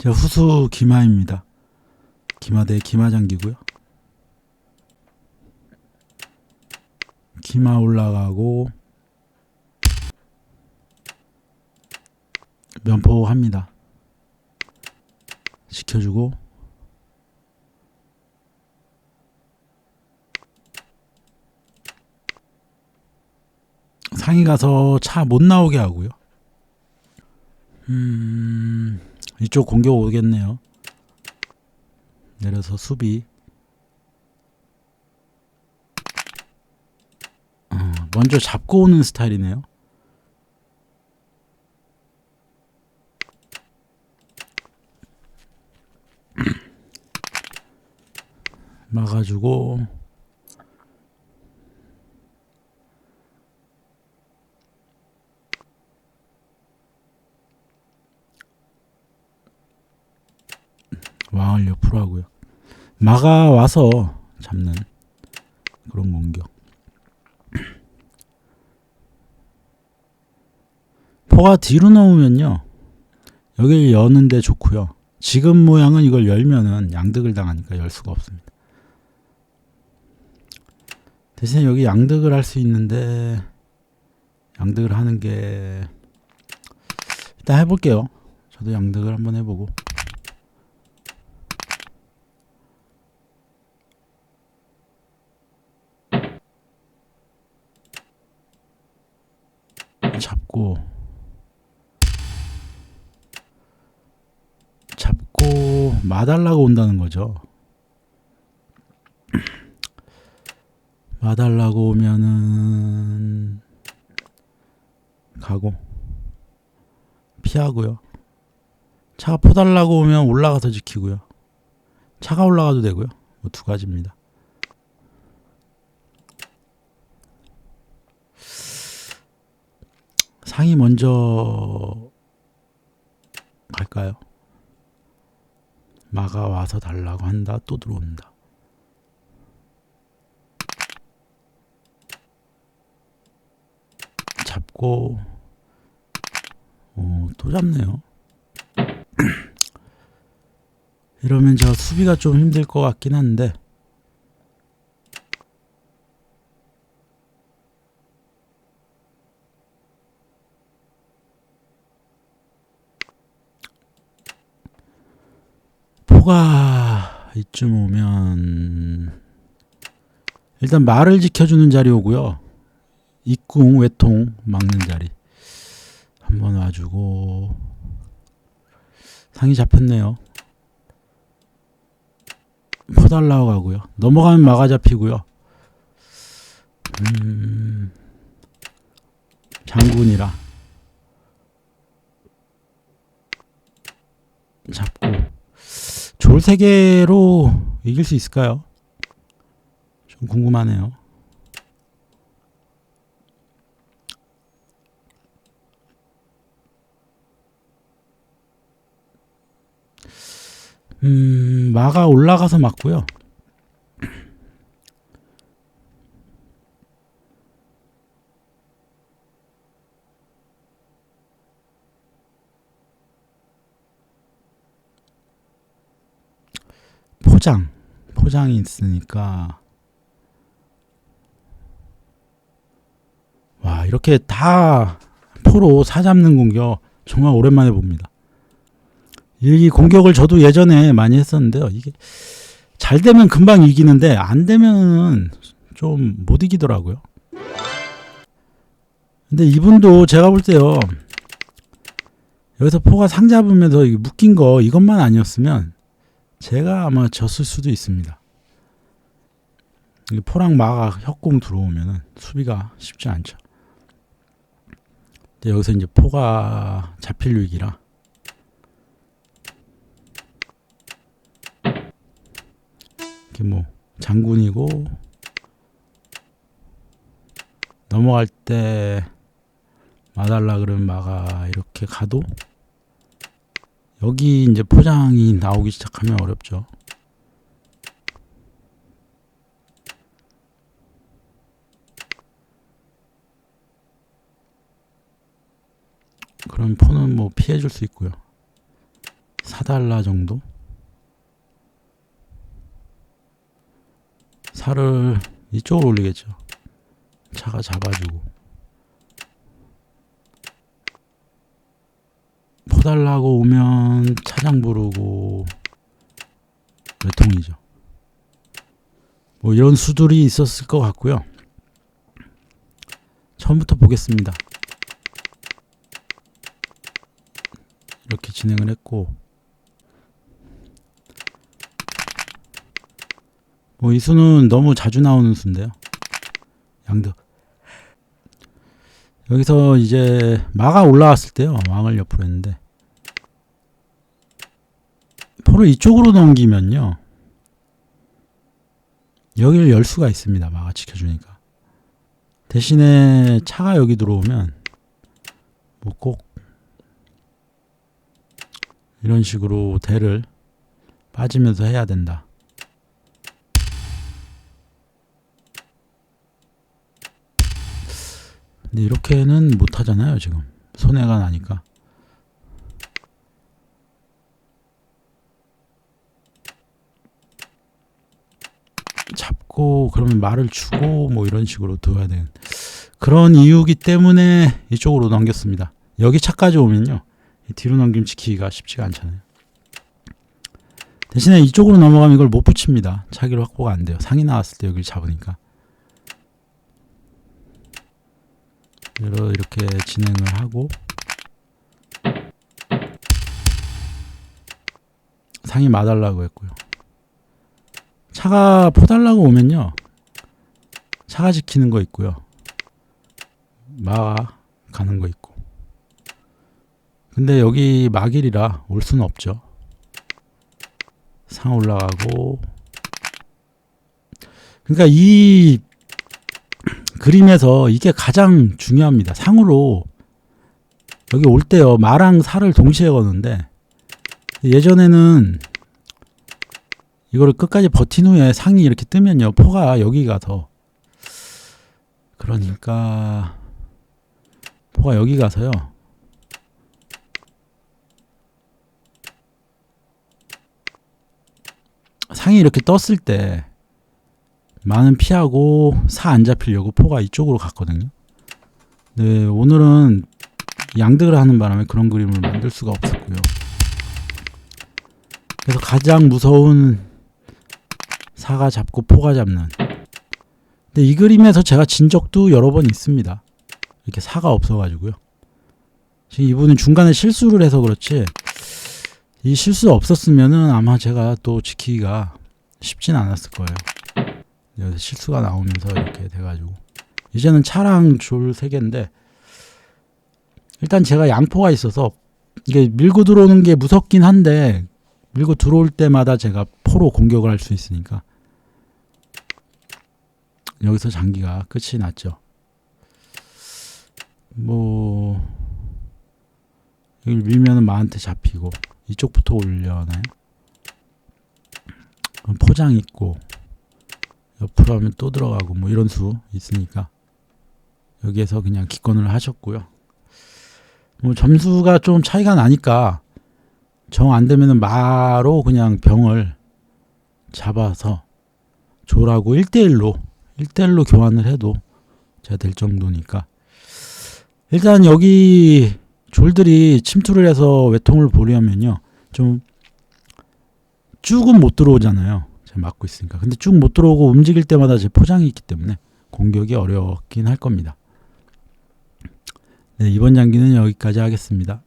자, 후수 기마입니다. 기마대 기마장기고요. 기마 올라가고 면포 합니다. 시켜주고 상이 가서 차 못 나오게 하고요. 음, 이쪽 공격 오겠네요. 내려서 수비. 어, 먼저 잡고 오는 스타일이네요. 막아주고 왕을 옆으로 하고요. 막아 와서 잡는 그런 공격. 포가 뒤로 넣으면요. 여길 여는데 좋고요. 지금 모양은 이걸 열면은 양득을 당하니까 열 수가 없습니다. 대신에 여기 양득을 할 수 있는데 양득을 하는 게 일단 해볼게요. 저도 양득을 한번 해보고 잡고 잡고 마달라고 온다는 거죠. 마달라고 오면은 가고 피하고요. 차가 포달라고 오면 올라가서 지키고요. 차가 올라가도 되고요. 뭐 두 가지입니다. 상이 먼저 갈까요? 마가 와서 달라고 한다. 또 들어온다. 잡고 어, 또 잡네요. 이러면 저 수비가 좀 힘들 것 같긴 한데 포가 이쯤 오면 일단 말을 지켜주는 자리 오고요. 입궁 외통 막는 자리 한번 와주고 상이 잡혔네요. 포달라고 가고요. 넘어가면 막아 잡히고요. 음, 장군이라 잡고 개로 이길 수 있을까요? 좀 궁금하네요. 음, 마가 올라가서 맞고요. 포장, 포장이 있으니까 와 이렇게 다 포로 사잡는 공격 정말 오랜만에 봅니다. 이 공격을 저도 예전에 많이 했었는데요. 이게 잘 되면 금방 이기는데 안 되면 좀 못 이기더라고요. 근데 이분도 제가 볼 때요. 여기서 포가 상 잡으면서 이게 묶인 거 이것만 아니었으면 제가 아마 졌을 수도 있습니다. 이게 포랑 마가 협공 들어오면은 수비가 쉽지 않죠. 근데 여기서 이제 포가 잡힐 위기라 이렇게 뭐 장군이고 넘어갈 때 마달라 그러면 마가 이렇게 가도 여기 이제 포장이 나오기 시작하면 어렵죠. 그럼 포는 뭐 피해 줄 수 있고요. 4달러 정도? 살을 이쪽으로 올리겠죠. 차가 잡아주고. 포달라고 오면 차장 부르고 외통이죠. 뭐 이런 수들이 있었을 것 같고요. 처음부터 보겠습니다. 이렇게 진행을 했고 뭐 이 수는 너무 자주 나오는 수인데요. 양득 여기서 이제 마가 올라왔을 때요. 왕을 옆으로 했는데 포를 이쪽으로 넘기면요. 여기를 열 수가 있습니다. 마가 지켜주니까. 대신에 차가 여기 들어오면 뭐 꼭 이런 식으로 대를 빠지면서 해야 된다. 근데 이렇게는 못 하잖아요, 지금. 손해가 나니까. 잡고 그러면 말을 주고 뭐 이런 식으로 둬야 되는 그런 이유기 때문에 이쪽으로 넘겼습니다. 여기 차까지 오면요. 이 뒤로 넘김 지키기가 쉽지가 않잖아요. 대신에 이쪽으로 넘어가면 이걸 못 붙입니다. 차기로 확보가 안 돼요. 상이 나왔을 때 여기를 잡으니까. 이렇게 진행을 하고 상이 마달라고 했고요. 차가 포달라고 오면요. 차가 지키는 거 있고요. 마가 가는 거 있고. 근데 여기 막일이라 올 수는 없죠. 상 올라가고. 그러니까 이 그림에서 이게 가장 중요합니다. 상으로 여기 올 때요. 마랑 살을 동시에 거는데 예전에는 이거를 끝까지 버틴 후에 상이 이렇게 뜨면요. 포가 여기가 더 그러니까 포가 여기 가서요. 상이 이렇게 떴을 때 많은 피하고 사 안 잡히려고 포가 이쪽으로 갔거든요. 네, 오늘은 양득을 하는 바람에 그런 그림을 만들 수가 없었고요. 그래서 가장 무서운 사가 잡고 포가 잡는. 근데 이 그림에서 제가 진 적도 여러 번 있습니다. 이렇게 사가 없어가지고요. 지금 이분은 중간에 실수를 해서 그렇지 이 실수 없었으면은 아마 제가 또 지키기가 쉽진 않았을 거예요. 여기서 실수가 나오면서 이렇게 돼가지고 이제는 차랑 줄 세 개인데 일단 제가 양포가 있어서 이게 밀고 들어오는 게 무섭긴 한데 밀고 들어올 때마다 제가 포로 공격을 할 수 있으니까 여기서 장기가 끝이 났죠. 뭐 여기 밀면은 마한테 잡히고 이쪽부터 올려나요? 포장 있고 옆으로 하면 또 들어가고 뭐 이런 수 있으니까 여기에서 그냥 기권을 하셨고요. 뭐 점수가 좀 차이가 나니까 정 안 되면은 마로 그냥 병을 잡아서 조라고 1대1로 1대1로 교환을 해도 제가 될 정도니까. 일단 여기 졸들이 침투를 해서 외통을 보려면요. 좀 쭉은 못 들어오잖아요. 제가 막고 있으니까. 근데 쭉 못 들어오고 움직일 때마다 제 포장이 있기 때문에 공격이 어렵긴 할 겁니다. 네, 이번 장기는 여기까지 하겠습니다